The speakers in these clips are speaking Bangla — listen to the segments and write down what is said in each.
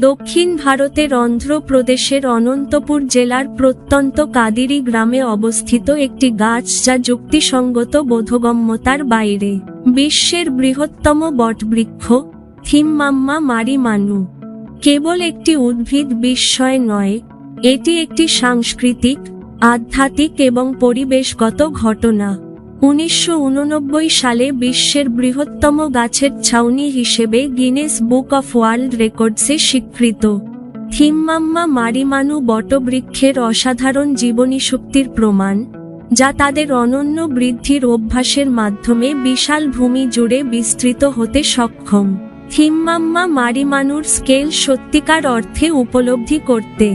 দক্ষিণ ভারতের অন্ধ্রপ্রদেশের অনন্তপুর জেলার প্রত্যন্ত কাদিরি গ্রামে অবস্থিত একটি গাছ যা যুক্তিসঙ্গত বোধগম্যতার বাইরে। বিশ্বের বৃহত্তম বটবৃক্ষ, থিমমাম্মা মারি মানু কেবল একটি উদ্ভিদ বিস্ময় নয়, এটি একটি সাংস্কৃতিক, আধ্যাত্মিক এবং পরিবেশগত ঘটনা। উনিশশো উননব্বই সালে বিশ্বের বৃহত্তম গাছের ছাউনি হিসেবে গিনেস বুক অফ ওয়ার্ল্ড রেকর্ডসে স্বীকৃত। থিম্মাম্মা মারিমানু বটবৃক্ষের অসাধারণ জীবনী শক্তির প্রমাণ, যা তাদের অনন্য বৃদ্ধির অভ্যাসের মাধ্যমে বিশাল ভূমি জুড়ে বিস্তৃত হতে সক্ষম। থিম্মাম্মা মারিমানুর স্কেল সত্যিকার অর্থে উপলব্ধি করতে,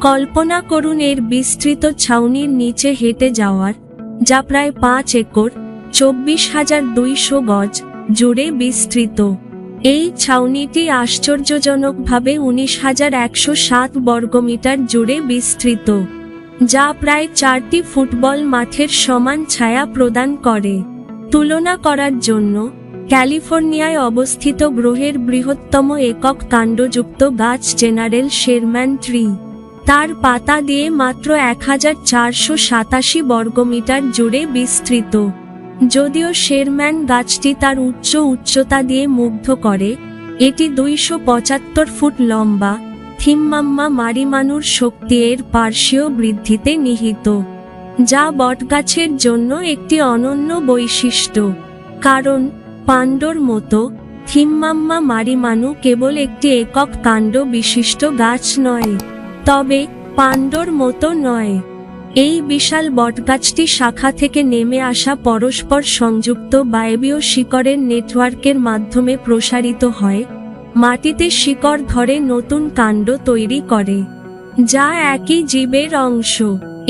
কল্পনা করুন এর বিস্তৃত ছাউনির নিচে হেঁটে যাওয়ার যা প্রায় পাঁচ একর, চব্বিশ হাজার দুইশো গজ জুড়ে বিস্তৃত। এই ছাউনিটি আশ্চর্যজনকভাবে উনিশ হাজার একশো সাত বর্গমিটার জুড়ে বিস্তৃত, যা প্রায় চারটি ফুটবল মাঠের সমান ছায়া প্রদান করে। তুলনা করার জন্য, ক্যালিফোর্নিয়ায় অবস্থিত গ্রহের বৃহত্তম একক কাণ্ডযুক্ত গাছ জেনারেল শেরম্যান ট্রি তার পাতা দিয়ে মাত্র এক হাজার চারশো সাতাশি বর্গমিটার জুড়ে বিস্তৃত। যদিও শেরম্যান গাছটি তার উচ্চ উচ্চতা দিয়ে মুগ্ধ করে, এটি দুইশো পঁচাত্তর ফুট লম্বা, থিম্মাম্মা মারিমানুর শক্তি এর পার্শ্বীয় বৃদ্ধিতে নিহিত, যা বটগাছের জন্য একটি অনন্য বৈশিষ্ট্য। কারণ, পাণ্ডর মতো, থিম্মাম্মা মারিমানু কেবল একটি একক কাণ্ড বিশিষ্ট গাছ নয়। তবে পাণ্ডর মতো নয়। এই বিশাল বটগাছটি শাখা থেকে নেমে আসা পরস্পর সংযুক্ত বায়বীয় শিকড়ের নেটওয়ার্কের মাধ্যমে প্রসারিত হয়, মাটিতে শিকড় ধরে নতুন কাণ্ড তৈরি করে, যা একই জীবের অংশ।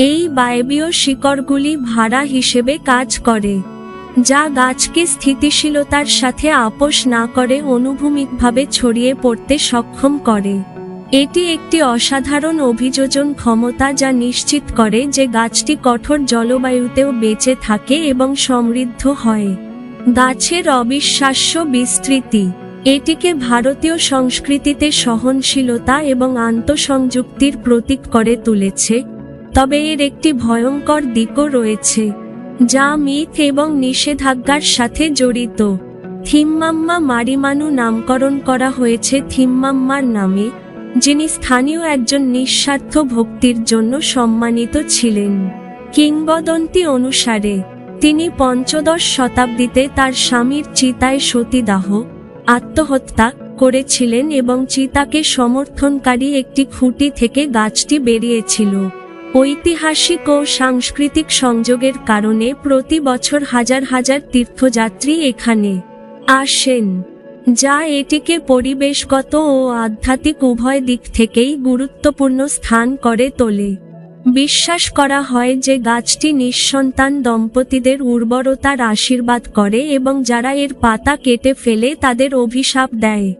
এই বায়বীয় শিকড়গুলি ভাড়া হিসেবে কাজ করে, যা গাছকে স্থিতিশীলতার সাথে আপোষ না করে অনুভূমিকভাবে ছড়িয়ে পড়তে সক্ষম করে। এটি একটি অসাধারণ অভিযোজন ক্ষমতা যা নিশ্চিত করে যে গাছটি কঠোর জলবায়ুতেও বেঁচে থাকে এবং সমৃদ্ধ হয়। গাছের অবিশ্বাস্য বিস্তৃতি, এটিকে ভারতীয় সংস্কৃতিতে সহনশীলতা এবং আন্তঃসংযুক্তির প্রতীক করে তুলেছে, তবে এর একটি ভয়ঙ্কর দিকও রয়েছে, যা মিথ এবং নিষেধাজ্ঞার সাথে জড়িত। থিম্মাম্মা মারিমানু নামকরণ করা হয়েছে থিম্মাম্মার নামে। যিনি স্থানীয় একজন নিঃস্বার্থ ভক্তির জন্য সম্মানিত ছিলেন। কিংবদন্তি অনুসারে, তিনি পঞ্চদশ শতাব্দীতে তার স্বামীর চিতায় সতীদাহ, আত্মহত্যা করেছিলেন এবং চিতাকে সমর্থনকারী একটি খুঁটি থেকে গাছটি বেরিয়েছিল। ঐতিহাসিক ও সাংস্কৃতিক সংযোগের কারণে প্রতি বছর হাজার হাজার তীর্থযাত্রী এখানে আসেন। যা এটিকে পরিবেশগত ও আধ্যাত্মিক উভয় দিক থেকেই গুরুত্বপূর্ণ স্থান করে তোলে। বিশ্বাস করা হয় যে গাছটি নিঃসন্তান দম্পতিদের উর্বরতার আশীর্বাদ করে এবং যারা এর পাতা কেটে ফেলে তাদের অভিশাপ দেয়।